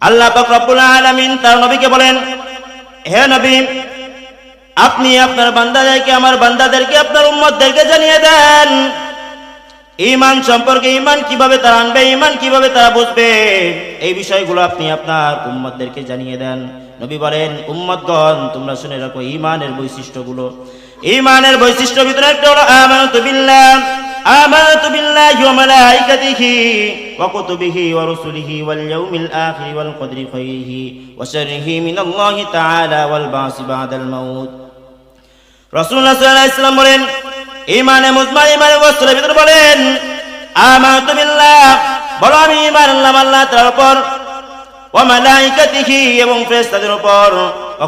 আল্লাহ আলামিন তার নবীকে বলেন, হে নবী, আপনি আপনার বান্দাদেরকে, আমার বান্দাদেরকে, আপনার উম্মতদেরকে জানিয়ে দেন ইমান সম্পর্কে ইমান কীভাবে তারা আনবে ইমান কীভাবে তারা বুঝবে? এই বিষয়গুলো আপনি আপনার উম্মতদেরকে জানিয়ে দেন। নবী বলেন, উম্মতগণ, তোমরা শুনে রাখো ইমানের বৈশিষ্ট্যগুলো। ইমানের বৈশিষ্ট্য ভিতরে একটা হলো, আমানতু বিল্লাহ। ওয়া কুতুবিহি ওয়া রুসুলিহি ওয়াল ইয়াউমিল আখির ওয়াল কদরি খাইরিহি ওয়া শাররিহি মিনাল্লাহি তাআলা ওয়াল বাসি বাদাল মাউত রাসূলুল্লাহ সাল্লাল্লাহু আলাইহি সাল্লাম বলেন ইমানে মুজমাল ইমানে বস্ত্রের ভিতরে বলেন আমানতু বিল্লাহ বলো আমি তাআলার উপর ওয়া মালাইকাতিহি এবং ফেরেশতাদের উপর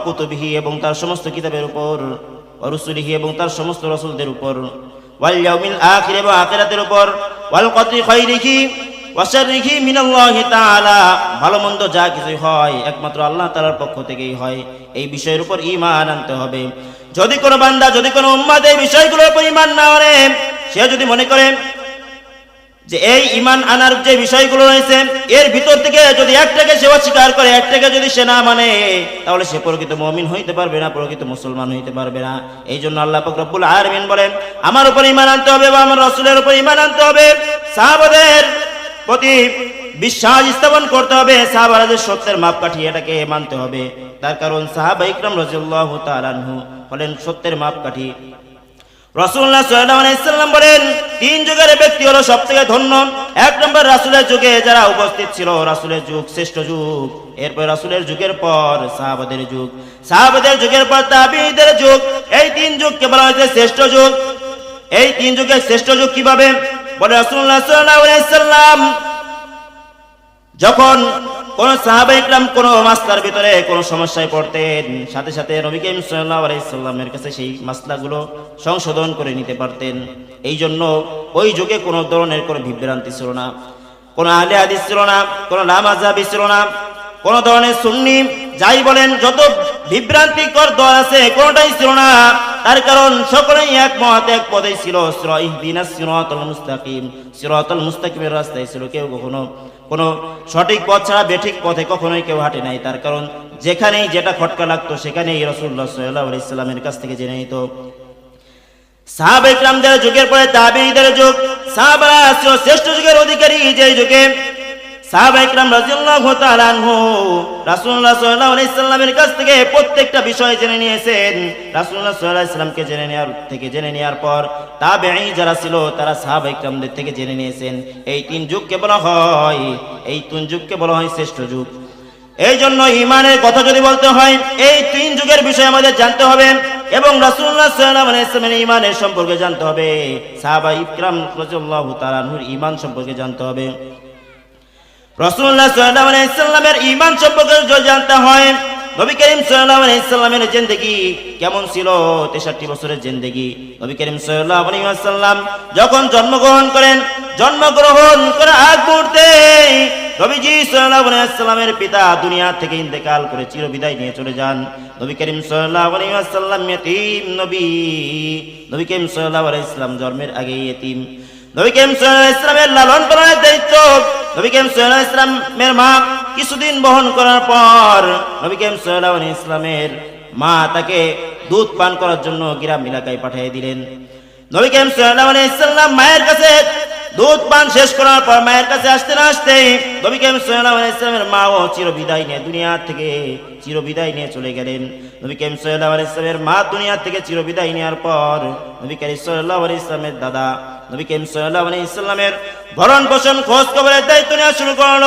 কুতুবিহি এবং তার সমস্ত কিতাবের উপর রুসুলিহি এবং তার সমস্ত রাসূলদের উপর। ওয়াল ইয়াউমিল আখির এবং আখিরাতের উপর, ওয়াল কদরি খাইরিহি ওয়া শাররিহি মিনাল্লাহি তাআলা। ভালো মন্দ যা কিছু হয়, একমাত্র আল্লাহ তাআলার পক্ষ থেকেই হয়। এই বিষয়ের উপর ঈমান আনতে হবে। যদি কোনো বান্দা, যদি কোনো উম্মাদ এই বিষয়গুলোর উপর ঈমান না আনে, সে যদি মনে করে যে এই ইমান আনার যে বিষয়গুলো রয়েছে, এর ভিতর থেকে যদি একটাকে সে অস্বীকার করে, একটাকে যদি সে না মানে তাহলে সে প্রকৃত মমিন হইতে পারবে না, প্রকৃত মুসলমান হইতে পারবে না। এই জন্য আল্লাহ পাক রব্বুল আলামিন বলেন, আমার উপর ইমান আনতে হবে বা আমার রসুলের উপর ইমান আনতে হবে। সাহাবাদের প্রতি বিশ্বাস স্থাপন করতে হবে, সাহাবারা সত্যের মাপকাঠি এটাকে মানতে হবে। তার কারণ সাহাবা ইকরাম রাজিয়াল্লাহু তাআলা আনহু হলেন সত্যের মাপকাঠি রসুল্লাহ সাল্লাম বলেন, তিন যুগের ব্যক্তি হলো সব থেকে ধন্য। এক নম্বর রাসুলের যুগে যারা উপস্থিত ছিল, রাসুলের যুগ, শ্রেষ্ঠ যুগ। এরপর রাসুলের যুগের পর যুগ। যুগের পর যুগ। এই তিন হয়েছে শ্রেষ্ঠ যুগ। এই তিন যুগের শ্রেষ্ঠ যুগ কীভাবে? বলে রসুল্লাহ যখন কোন সাহাবা ইকরাম কোন মাসলার ভিতরে কোন সমস্যায় পড়তেন, সাথে সাথে নবী করিম আলাইহি কাছে সেই মাসলাগুলো সংশোধন করে নিতে পারতেন। এই জন্য ওই যুগে কোনো ধরনের কোনো বিভ্রান্তি ছিল না, কোনো আলে হাদিস ছিল না, কোনো নামাজাবি ছিল না, কোন ধরনের সুন্নি যাই বলেন যত বিভ্রান্তিকর দল আছে কোনটাই ছিল না। তার কারণ সকলেই এক মত এক পদে ছিল সিরাতাল মুস্তাকিম। সিরাতাল মুস্তাকিমের রাস্তায় ছিল কেউ কখনো কোনো সঠিক পথ ছাড়া বেঠিক পথে কখনোই কেউ হাঁটে নাই। তার কারণ যেখানেই যেটা খটকা লাগতো, সেখানেই রসুল্লাহ সাল্লাহ ইসলামের কাছ থেকে জেনে নিত। সাহাব ইকরামদের যুগের পরে তাবিদের যুগ। সাহাবারা শ্রেষ্ঠ যুগের অধিকারী যে যুগে কাছ থেকে প্রত্যেকটা বিষয় জেনে নিয়েছেন। সাল্লামকে জেনে নেওয়ার থেকে জেনে নেওয়ার পর যারা ছিল, তারা থেকে জেনে নিয়েছেন। এই তিন যুগকে বলা হয়, এই তিন যুগকে বলা হয় শ্রেষ্ঠ যুগ। এই জন্য ইমানের কথা যদি বলতে হয়, এই তিন যুগের বিষয়ে আমাদের জানতে হবে এবং রাসূলুল্লাহ সাল্লাল্লাহু আলাইহি সাল্লামের ইমানের সম্পর্কে জানতে হবে। সাহাবা ইকরাম রাদিয়াল্লাহু তাআলা আনহুর ঈমান সম্পর্কে জানতে হবে। সাল্লামের যদি জানতে হয় সাল্লামের কেমন ছিল? 63 বছরের যখন জন্মগ্রহণ করেন, জন্মগ্রহণ করে আগ মুহূর্তে নবীজি আলাইহি পিতা দুনিয়া থেকে ইন্তেকাল করে চিরবিদায় নিয়ে চলে যান। নবী করিম ওয়াসাল্লাম নবী। নবী করিম সাল্লাম জন্মের আগে ইয়তীম। নবী করিম সাল্লাল্লাহু আলাইহি সাল্লামের লালন পালনের দায়িত্ব নবী সাল্লাল্লাহু ইসলামের মা কিছুদিন বহন করার পর নবী করিম সাল্লাল্লাহু ইসলামের মা তাকে দুধ পান করার জন্য গ্রাম এলাকায় পাঠিয়ে দিলেন। নবী সাল্লাল্লাহু আলাইহি ইসলাম মায়ের কাছে দুধ পান শেষ করার পর মায়ের কাছে আসতে না আসতেই নবী সাল্লাল্লাহু আলাইহি ইসলামের মাও চিরবিদায় নিয়ে দুনিয়া থেকে চিরবিদায় নিয়ে চলে গেলেন। নবী করিম সাল্লাল্লাহু ইসলামের মা দুনিয়া থেকে চিরবিদায় নেওয়ার পর নবী করিম সাল্লাল্লাহু ইসলামের দাদা নবী সাল্লাল্লাহু আলাইহি ইসলামের ভরণ পোষণ, খোঁজ খবরের দায়িত্ব নেওয়া শুরু করল।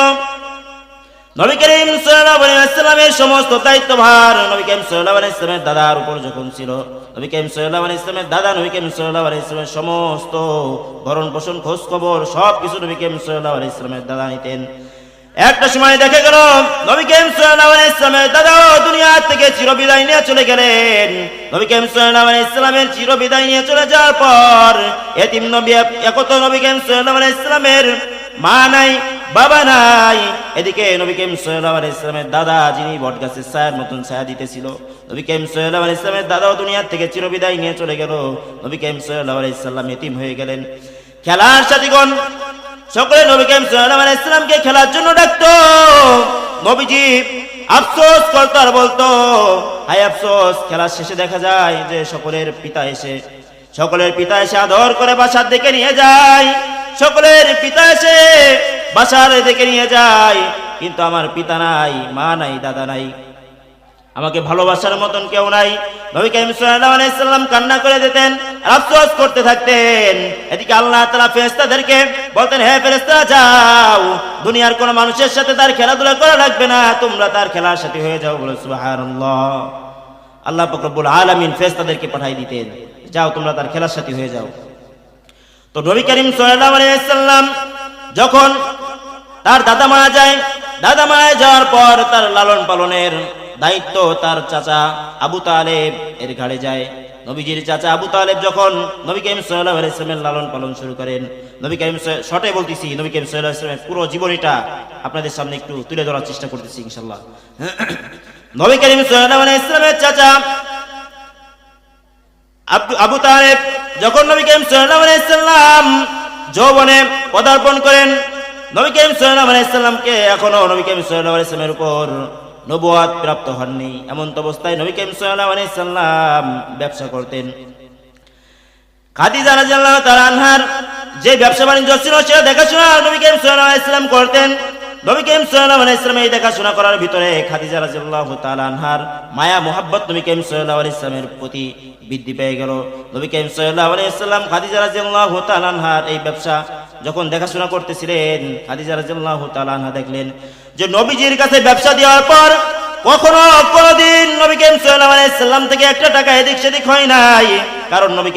নবী করিম সাল্লাল্লাহু আলাইহি ওয়াসাল্লামের সমস্ত দায়িত্বভার নবী করিম সাল্লাল্লাহু আলাইহি ওয়াসাল্লামের দাদার উপর যখন ছিল, নবী করিম সাল্লাল্লাহু আলাইহি ওয়াসাল্লামের দাদা, নবী করিম সাল্লাল্লাহু আলাইহি ওয়াসাল্লামের সমস্ত ভরণ পোষণ, খোঁজ খবর সব কিছু নবী করিম সাল্লাল্লাহু আলাইহি ওয়াসাল্লামের দাদা নিতেন। একটা সময় দেখে গেল, নবী আলাইহি ওয়াসাল্লামের দাদা দুনিয়া থেকে চিরবিদায় নিয়ে চলে গেলেন। নবী আলাইহি ওয়াসাল্লামের চিরবিদায় নিয়ে চলে যাওয়ার পর, এতিম নবী একত নবী সাল্লাল্লাহু আলাইহি মা নাই, বাবা নাই। এদিকে নবী করিম সাল্লাল্লাহু ইসলামের দাদা, যিনি বটগাছের ছায়ার মতন ছায়া দিতেছিল, নবী করিম সাল্লাল্লাহু ইসলামের দাদাও দুনিয়ার থেকে চিরবিদায় নিয়ে চলে গেল। নবী সাল্লাল্লাহু আলাইহি সাল্লাম এতিম হয়ে গেলেন। খেলার সাথীগণ সকলে নবী করিম সাল্লাল্লাহু আলাইহি ইসলামকে খেলার জন্য ডাকতো। নবীজি আফসোস করতো আর বলতো হাই আফসোস, খেলার শেষে দেখা যায় যে সকলের পিতা এসে, সকলের পিতা এসে আদর করে বাসার দিকে নিয়ে যায়, সকলের পিতা এসে বাসার দিকে নিয়ে যায়, কিন্তু আমার পিতা নাই, মা নাই, দাদা নাই। আমাকে ভালোবাসার মতন কেউ নাই। নবী আলাইহি সাল্লাম কান্না করে দিতেন আফসোস করতে থাকতেন। এদিকে আল্লাহ তাআলা ফেরেশতাদেরকে বলতেন, হে ফেরেশতা যাও। দুনিয়ার কোন মানুষের সাথে তার খেলাধুলা করা লাগবে না। তোমরা তার খেলার সাথে হয়ে যাও। বলে সুবহানাল্লাহ। আল্লাহ পাক রব্বুল আলামিন ফেরেশতাদেরকে পাঠাই দিতেন, যাও, তোমরা তার খেলার সাথে হয়ে যাও। তো নবী করিম সাল্লাম যখন তার দাদা মারা যায়, দাদা মারা যাওয়ার পর তার লালন পালনের দায়িত্ব তার চাচা আবু তালেব এর ঘাড়ে যায়। নবীজির চাচা আবু তালেব যখন নবী আলাইহি সাল্লামের লালন পালন শুরু করেন, নবী সাল্লাল্লাহু- শর্টে বলতেছি, নবী করিম সাল্লাল্লাহু আলাইহি সাল্লামের পুরো জীবনীটা আপনাদের সামনে একটু তুলে ধরার চেষ্টা করতেছি ইনশাআল্লাহ। নবী করিম সাল্লাল্লাহু আলাইহি চাচা আবু- তালেব যখন নবী করিম সাল্লাল্লাহু আলাইহি সাল্লাম যৌবনে পদার্পণ করেন, নবী করিম সাল্লাল্লাহু আলাইহি সাল্লামকে এখনও নবী করিম সাল্লাল্লাহু আলাইহি সাল্লামের উপর নবুয়াত প্রাপ্ত হননি। এমন অবস্থায় নবী করিম সাল্লাল্লাহু আলাইহি সাল্লাম ব্যবসা করতেন। খাদিজা রাদিয়াল্লাহু তাআলা আনহার যে ব্যবসা বাণিজ্য ছিল, সেটা দেখাশোনা নবী করিম সাল্লাল্লাহু আলাইহি সাল্লাম করতেন। নবী করিম সাল্লাল্লাহু আলাইহি সাল্লাম এই দেখাশোনা করার ভিতরে খাদিজা রাদিয়াল্লাহু তাআলা আনহার মায়া, মোহাব্বত নবী করিম সাল্লাল্লাহু আলাইহি সাল্লামের প্রতি বৃদ্ধি পেয়ে গেল। নবী করিম সাল্লাল্লাহু আলাইহি সাল্লাম খাদিজা রাদিয়াল্লাহু তাআলা আনহার এই ব্যবসা যখন দেখাশোনা করতেছিলেন, খাদিজা রাদিয়াল্লাহু তাআলা আনহা দেখলেন যে নবীজির কাছে ব্যবসা দেওয়ার পর কখনো কোনোদিন নবী সাল্লাল্লাহু সাল্লাম থেকে একটা টাকা এদিক সেদিক হয় নাই। কারণ নবী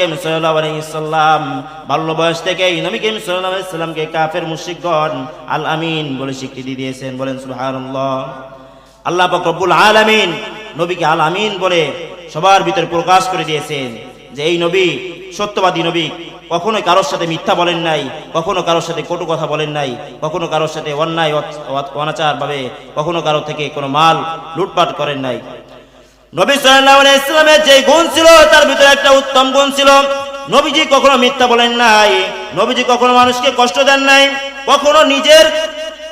আলাইহি সাল্লাম বাল্য বয়স থেকেই নবী আলাইহি সাল্লামকে কাফের মুশরিকগণ আল আমিন বলে স্বীকৃতি দিয়েছেন, বলেন সুবহানাল্লাহ। আল্লাহ পাক রব্বুল আলামিন নবীকে আল আমিন বলে সবার ভিতরে প্রকাশ করে দিয়েছেন যে এই নবী সত্যবাদী নবী কখনো কারোর সাথে মিথ্যা বলেন নাই, কখনো কারোর সাথে কটু কথা বলেন নাই, কখনো কারোর সাথে অন্যায় অনাচার ভাবে কখনো কারোর থেকে কোনো মাল লুটপাট করেন নাই। নবী ইসলামের যে গুণ ছিল, তার ভিতরে একটা উত্তম গুণ ছিল, নবীজি কখনো মিথ্যা বলেন নাই, নবীজি কখনো মানুষকে কষ্ট দেন নাই, কখনো নিজের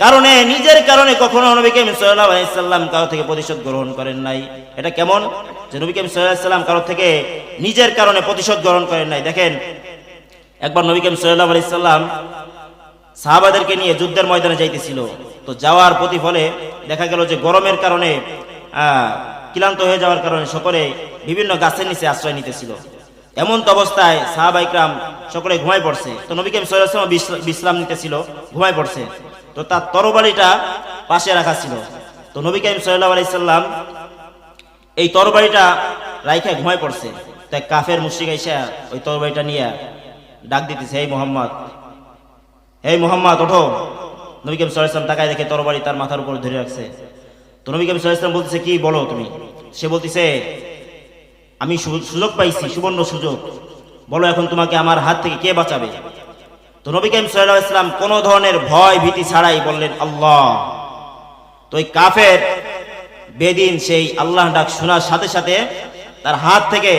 কারণে নিজের কারণে কখনো নবী সাল্লাম কারও থেকে প্রতিশোধ গ্রহণ করেন নাই। এটা কেমন? যে নবী করিম সাল্লাম কারও থেকে নিজের কারণে প্রতিশোধ গ্রহণ করেন নাই। দেখেন একবার নবী করিম সাল্লাল্লাহু আলাইহি সাল্লাম সাহাবাদেরকে নিয়ে যুদ্ধের ময়দানে যাইতেছিল। তো যাওয়ার প্রতিফলে দেখা গেল যে গরমের কারণে ক্লান্ত হয়ে যাওয়ার কারণে সকলে বিভিন্ন গাছের নিচে আশ্রয় নিতেছিল। এমন তো অবস্থায় সাহাবাইকরাম সকলে ঘুমায় পড়ছে। তো নবী করিম সাল্লাম বিশ্রাম নিতেছিল, ঘুমায় পড়ছে। তো তার তরবারিটা পাশে রাখা ছিল। তো নবী করিম সাল্লাল্লাহু আলাইহি সাল্লাম এই তরবারিটা রাইখা ঘুমায় পড়ছে। তাই কাফের মুশরিক আইসা ওই তরবারিটা নিয়ে ডাক দিতেছে এই মোহাম্মদ এই মোহাম্মদ, ওঠো। নবী কেম সাল্লাম তাকায় দেখে তরবারি তার মাথার উপর ধরে রাখছে। তো নবী কেম সাল্লাম বলতেছে, কি বলো তুমি? সে বলতেছে, আমি সুযোগ পাইছি, সুবর্ণ সুযোগ। বলো এখন তোমাকে আমার হাত থেকে কে বাঁচাবে? তো নবী কেম সাল্লাহ ইসলাম কোনো ধরনের ভয় ভীতি ছাড়াই বললেন, আল্লাহ। তো ওই কাফের বেদিন সেই আল্লাহ ডাক শোনার সাথে সাথে তার হাত থেকে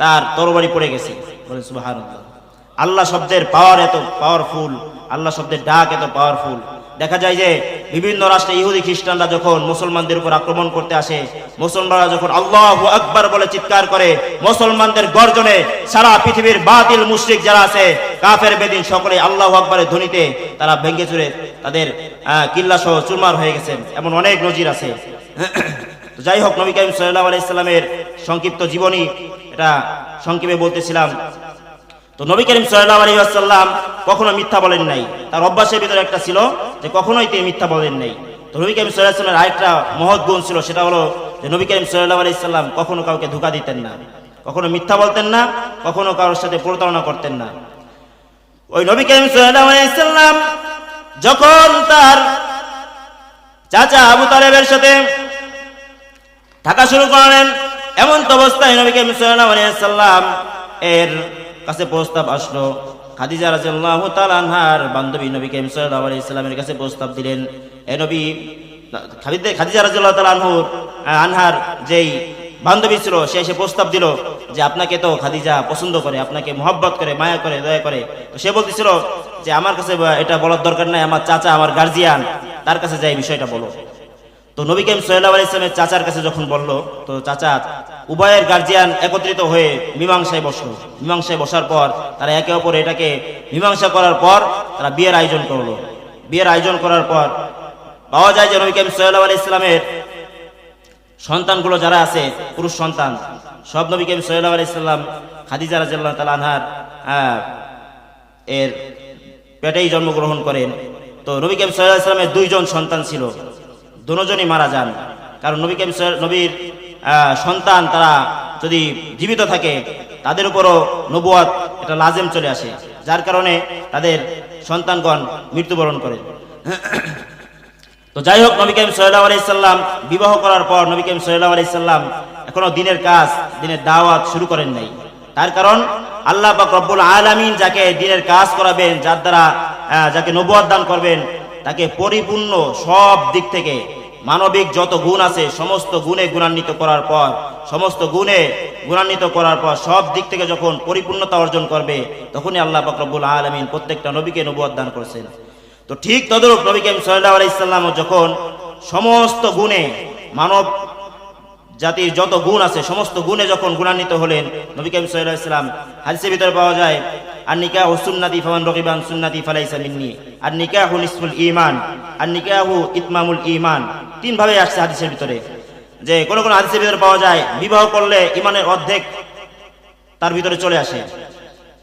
তার তরবারি পড়ে গেছে। বলেন সুবহানাল্লাহ। আল্লাহ শব্দের পাওয়ার এত পাওয়ারফুল আল্লাহ শব্দের ডাক এত পাওয়ারফুল দেখা যায় যে, বিভিন্ন রাষ্ট্রে ইহুদি খ্রিস্টানরা যখন মুসলমানদের উপর আক্রমণ করতে আসে, মুসলমানরা যখন আল্লাহ আকবার বলে চিৎকার করে, মুসলমানদের গর্জনে সারা পৃথিবীর বাতিল মুশরিক যারা আছে, কাফের, বেদিন, সকলে আল্লাহ আকবরের ধ্বনিতে তারা ভেঙ্গে চুরে তাদের কিল্লা সহ চুরমার হয়ে গেছেন এমন অনেক নজির আছে। যাই হোক, নবী করিম সাল্লাহ আলাইসাল্লামের সংক্ষিপ্ত জীবনী, এটা সংক্ষেপে বলতেছিলাম। তো নবী করিম সাল্লাহ আলী আসাল্লাম কখনো মিথ্যা বলেন নাই। তার অভ্যাসের ভিতরে একটা ছিল যে কখনোই তিনি মিথ্যা বলেন নাই। তো নবী করিম সাল্লাহ সাল্লামের আরেকটা মহৎ গুণ ছিল, সেটা হলো যে নবী করিম সাল্লাহ আলি সাল্লাম কখনো কাউকে ধোকা দিতেন না, কখনো মিথ্যা বলতেন না, কখনো কারোর সাথে প্রতারণা করতেন না। ওই নবী করিম সাল্লাহ আলি সাল্লাম যখন তার চাচা আবু তালেবের সাথে থাকা শুরু করলেন, এমন তো অবস্থায় নবী করিম সাল্লাল্লাহু আলাইহি সাল্লাম এর কাছে প্রস্তাব আসলো। খাদিজা রাদিয়াল্লাহু তাআলা আনহার বান্ধবী নবী করিম সাল্লাল্লাহু আলাইহি সাল্লামের কাছে প্রস্তাব দিলেন, এ নবী, খাদিজা- রাদিয়াল্লাহু তাআলা আনহার যেই বান্ধবী ছিল, সে এসে প্রস্তাব দিল যে আপনাকে তো খাদিজা পছন্দ করে, আপনাকে মোহব্বত করে, মায়া করে, দয়া করে। তো সে বলতেছিল যে, আমার কাছে এটা বলার দরকার নাই, আমার চাচা আমার গার্জিয়ান তার কাছে যাই, বিষয়টা বলো। তো নবী কেম সাল্লাহ ইসলামের চাচার কাছে যখন বলল, তো চাচা উভয়ের গার্জিয়ান একত্রিত হয়ে মীমাংসায় বসল। মীমাংসায় বসার পর তারা একে অপর এটাকে মীমাংসা করার পর তারা বিয়ের আয়োজন করল। বিয়ের আয়োজন করার পর পাওয়া যায় যে নবী করিম সাল্লাহ ইসলামের সন্তানগুলো যারা আছে, পুরুষ সন্তান, সব নবী করিম সাল্লাহ ইসলাম খাদিজা রাজিয়াল্লাহ তালা আনহার এর পেটেই জন্মগ্রহণ করেন। তো নবী করিম সাল্লাহ ইসলামের দুইজন সন্তান ছিল। দুজনই মারা যান। কারণ নবী করিম নবীর সন্তান তারা যদি জীবিত থাকে, তাদের উপরও নবুয়াত এটা লাজেম চলে আসে, যার কারণে তাদের সন্তানগণ মৃত্যুবরণ করে। তো যাই হোক, নবী করিম সাল্লাহ আলাইসাল্লাম বিবাহ করার পর নবী করিম সাল্লাহ আলাইসাল্লাম এখনও দিনের কাজ, দিনের দাওয়াত শুরু করেন নাই। তার কারণ, আল্লাহ পাক রব্বুল আলামিন যাকে দিনের কাজ করাবেন, যার দ্বারা যাকে নবুয়াত দান করবেন, তাকে পরিপূর্ণ সব দিক থেকে মানবিক যত গুণ আছে, সমস্ত গুণে গুণান্বিত করার পর, সমস্ত গুণে গুণান্বিত করার পর, সব দিক থেকে যখন পরিপূর্ণতা অর্জন করবে, তখনই আল্লাহ পাক আলমিন প্রত্যেকটা নবীকে নবুয়াত দান করেছেন। তো ঠিক তদরূপ নবী করিম সাল্লাল্লাহু আলাইহিসাল্লাম যখন সমস্ত গুণে, মানব জাতির যত গুণ আছে, সমস্ত গুণে যখন গুণান্বিত হলেন, নবী করিম সাল্লাল্লাহু আলাইহি সাল্লাম হাদিসের ভিতরে পাওয়া যায় আর নিকাহু সুন্নাতি ফামান রকিবান সুন্নাতি ফালাইসা মিন্নি আর নিকাহু নিসফুল ইমান আর নিকা নিকাহু ইতমামুল ঈমান তিন ভাবে আসছে হাদিসের ভিতরে। যে কোন কোন হাদিসের ভিতরে পাওয়া যায়, বিবাহ করলে ইমানের অর্ধেক তার ভিতরে চলে আসে।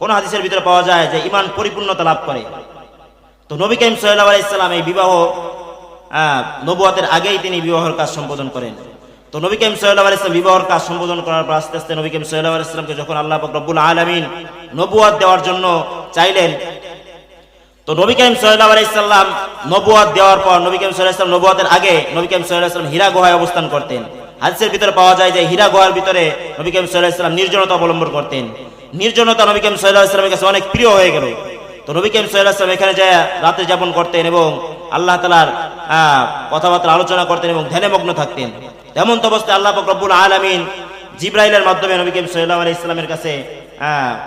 কোন হাদিসের ভিতরে পাওয়া যায় যে ইমান পরিপূর্ণতা লাভ করে। তো নবী করিম সাল্লাহ আলাইসাল্লাম এই বিবাহ নবুয়াতের আগেই তিনি বিবাহের কাজ সম্বোধন করেন। তো নবী করিম সাল্লাহ আলাইসলাম বিবাহের কাজ সম্বোধন করার পর আস্তে আস্তে নবী করিম সাল্লাহ যখন আল্লাহ রব্বুল আলমিন নবুয়াত দেওয়ার জন্য চাইলেন তো নবী করিম সাল্লাহ নবুয়াত দেওয়ার পর নবী করিম সাল্লাহ ইসলাম নবুয়াতের আগে নবী করিম সাল্লাহ ইসলাম হীরা গুহায় অবস্থান করতেন। হাদিসের ভিতরে পাওয়া যায় যে হীরা গুহার ভিতরে নবী করিম সাল্লাহ ইসলাম নির্জনতা অবলম্বন করতেন। নির্জনতা নবী করিম সাল্লাহ ইসলামের কাছে অনেক প্রিয় হয়ে গেল। তো নবী করিম সাল্লাহ ইসলাম এখানে যায় রাতে যাপন করতেন এবং আল্লাহ তালার কথাবার্তা আলোচনা করতেন এবং ধ্যানে মগ্ন থাকতেন। তেমন তো অবস্থায় আল্লাহ পাক রব্বুল আলমিন জিব্রাইলের মাধ্যমে নবী করিম সাল্লাহ আলাইহি ইসলামের কাছে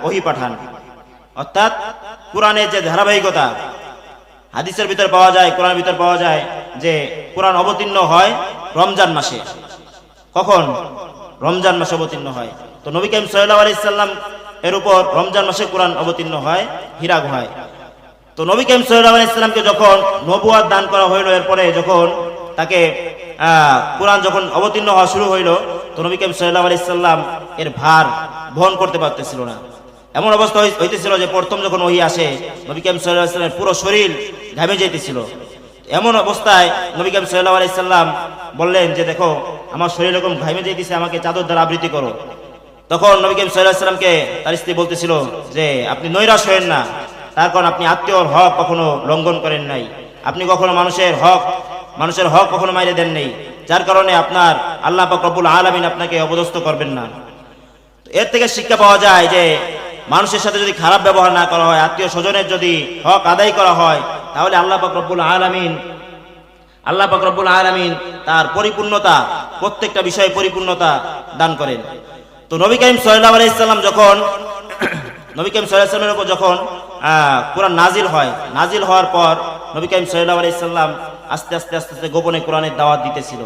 ওহী পাঠান। অর্থাৎ কোরআনের যে ধারাবাহিকতা, হাদিসের ভিতর পাওয়া যায়, কোরআনের ভিতর পাওয়া যায় যে কোরআন অবতীর্ণ হয় রমজান মাসে। কখন? রমজান মাসে অবতীর্ণ হয়। তো নবী করিম সাল্লাহ আলাইসাল্লাম এর উপর রমজান মাসে কোরআন অবতীর্ণ হয়, হীরা গুহায়। তো নবী করিম সাল্লাহ আলাইসাল্লামকে যখন নবুয়াদ দান করা হইল, এরপরে যখন তাকে কোরআন যখন অবতীর্ণ হওয়া শুরু হইল, তো নবী করিম সাল্লাহ আলাইসাল্লাম এর ভার বহন করতে পারতেছিল না। এমন অবস্থা হইতেছিল যে প্রথম যখন ওহি আসে, নবী সাল্লাহ আলাইসাল্লামের পুরো শরীর ঘামে যেতেছিল এমন অবস্থায় নবী করিম সাল্লাহ আলাইসাল্লাম বললেন যে, দেখো, আমার শরীর এরকম ঘামে যেতেছে আমাকে চাদর দ্বারা আবৃত্তি করো। তখন নবী করিম সাল্লাহ তার স্ত্রী বলতেছিল যে, আপনি নৈরাশ হয়েন না। তার কারণ আপনি আত্মীয়র হক কখনো লঙ্ঘন করেন নাই। আপনি কখনো মানুষের হক মানুষের হক কখনো মাইরে দেন নেই। যার কারণে আপনার আল্লাহ পাক রব্বুল আলামিন আপনাকে অপদস্থ করবেন না। এর থেকে শিক্ষা পাওয়া যায় যে মানুষের সাথে যদি খারাপ ব্যবহার না করা হয়, আত্মীয় স্বজনের যদি হক আদায় করা হয়, তাহলে আল্লাহ পাক রব্বুল আলামিন, আল্লাহ পাক রব্বুল আলামিন তার পরিপূর্ণতা, প্রত্যেকটা বিষয়ে পরিপূর্ণতা দান করেন। তো নবী করিম সাল্লাল্লাহু আলাইহি সাল্লাম যখন, নবী করিম আলাইহি উপর যখন কোরআন নাজিল হয় নাজিল হওয়ার পর নবী করিম সাল্লাল্লাহু আলাইহি সাল্লাম আস্তে আস্তে আস্তে আস্তে গোপনে কোরআনের দাওয়াত দিতেছিল।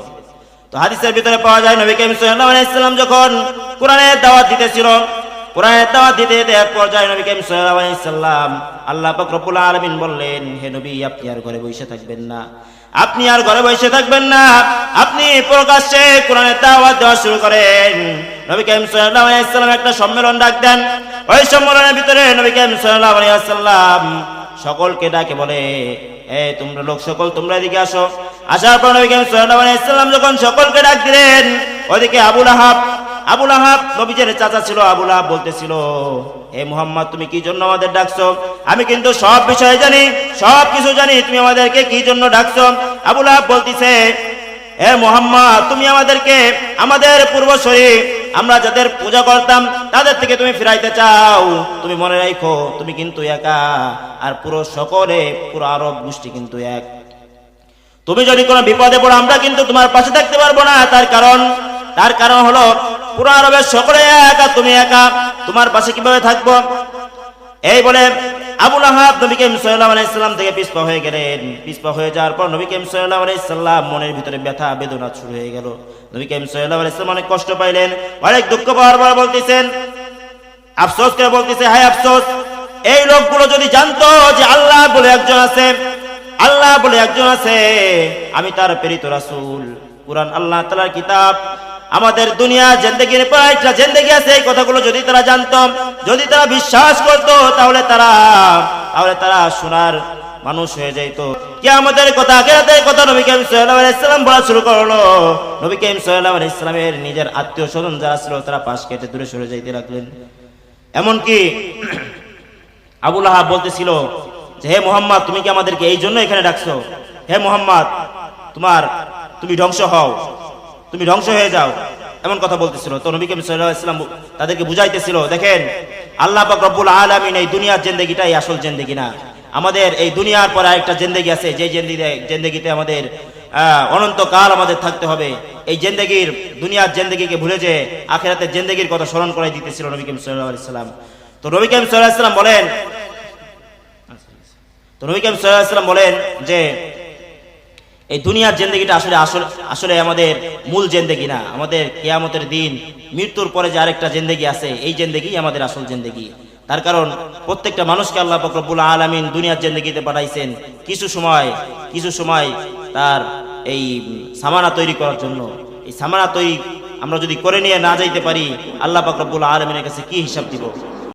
তো হাদিসের ভিতরে পাওয়া যায়, নবী করিম সাল্লাল্লাহু আলাইহি সাল্লাম যখন কোরআনের দাওয়াত দিতেছিল কোরআনের দাওয়াত দিতে দিতে এক পর্যায়ে নবী আলাইহি সাল্লাম, আল্লাহ পাক রব্বুল আলামিন বললেন, হে নবী, আপনি আর ঘরে বসে থাকবেন না। আপনি আর ঘরে বসে থাকবেন না। আপনি প্রকাশ্যে কোরআনের দাওয়াত দেওয়া শুরু করেন। নবী আলাইহি সাল্লাম একটা সম্মেলন ডাক দেন। ওই সম্মেলনের ভিতরে নবী আলাইহি সাল্লাম সকলকে ডাকে বলে, এ তোমরা লোক সকল, তোমরা এদিকে আসো। আসার পর নবী আলাইহি সাল্লাম যখন সকলকে ডাক দিলেন, ওদিকে আবুল আহাব আবুল আহাব, নবীজের চাচা ছিল, আবুল আহাব বলতেছিল হে মোহাম্মদ, তুমি কি জন্য আমাদের ডাকছো? আমি কিন্তু সব বিষয়ে জানি, সব কিছু জানি, তুমি আমাদেরকে কি জন্য ডাকছো? আবুল আহাব বলতিছে হে মোহাম্মদ, তুমি আমাদেরকে, আমাদের পূর্ব পূর্বশরী আমরা যাদের পূজা করতাম, তাদের থেকে তুমি ফিরাইতে চাও। তুমি মনে রাখো, তুমি কিন্তু একা, আর পুরো সকলে, পুরো আরব গোষ্ঠী কিন্তু এক। তুমি যদি কোনো বিপদে পড়ো, আমরা কিন্তু তোমার পাশে থাকতে পারব না। তার কারণ তার কারণ হলো পুরো আরবের সকলে একা, তুমি একা। তোমার পাশে কীভাবে থাকব? এই বলে আবুল আহাব নবী আলাইহি সাল্লাম থেকে পিছপা হয়ে গেলেন। পিছপা হয়ে যাওয়ার পর নবী আলাইহি সাল্লাম মনের ভিতরে ব্যথা, বেদনা শুরু হয়ে গেল। নবী আলাইহি সাল্লাম অনেক কষ্ট পাইলেন, অনেক দুঃখ পাওয়ার পর বলতেছেন, আফসোস করে বলতেছে, হায় আফসোস, এই লোকগুলো যদি জানতো যে আল্লাহ বলে একজন আছে, আল্লাহ বলে একজন আছে, আমি তার প্রেরিত রাসুল। কুরআন আল্লাহ তাআলার কিতাব আমাদের দুনিয়া জিন্দেগির একটা জিন্দেগি আছে, এই কথাগুলো যদি তারা জানতো, যদি তারা বিশ্বাস করতো, তাহলে তারা তাহলে তারা শোনার মানুষ হয়ে যাইতো। কে আমাদের কথা, আখেরাতের কথা নবী আলাইহি সাল্লাম বলা শুরু করল। নবী করিম সাল্লাল্লাহু আলাইহি সাল্লামের নিজের আত্মীয় স্বজন যারা ছিল, তারা পাশ কেটে দূরে সরে যাইতে লাগলেন। এমনকি আবুল আহাব বলতেছিল যে, হে মোহাম্মদ, তুমি কি আমাদেরকে এই জন্য এখানে ডাকছো? হে মোহাম্মদ, তোমার, তুমি ধ্বংস হও। তুমি ধ্বংস হয়ে যাও। এমন কথা বলতেছিল। তো নবী আলাইহি সাল্লাম তাদেরকে বুঝাইতেছিল, দেখেন, আল্লাহ পাক রব্বুল আলামিন এই দুনিয়ার জিন্দেগিটাই আসল জিন্দেগি না। আমাদের এই দুনিয়ার পর আরেকটা জিন্দেগি আছে যে জিন্দেগিতে আমাদের অনন্তকাল আমাদের থাকতে হবে। এই জিন্দেগির, দুনিয়ার জিন্দেগিকে ভুলে যে আখেরাতের জিন্দেগির কথা স্মরণ করাই দিতেছিল নবী করিম আলাইহি সাল্লাম। তো নবী করিম আলাইহি সাল্লাম বলেন, তো নবী করিম আলাইহি সাল্লাম বলেন যে এই দুনিয়ার জেন্দেগিটা আসলে আসলে আমাদের মূল জেন্দেগি না, আমাদের কেয়ামতের দিন, মৃত্যুর পরে যে আরেকটা জেন্দেগি আছে, এই জেন্দেগি আমাদের আসল জেন্দেগি। তার কারণ প্রত্যেকটা মানুষকে আল্লাহ ফকরবুল আলমিন দুনিয়ার জেন্দেগিতে পাঠাইছেন কিছু সময় কিছু সময় তার এই সামানা তৈরি করার জন্য। এই সামানা তৈরি আমরা যদি করে নিয়ে না যাইতে পারি, আল্লাহ ফকরবুল আলমিনের কাছে কি হিসাব দিব?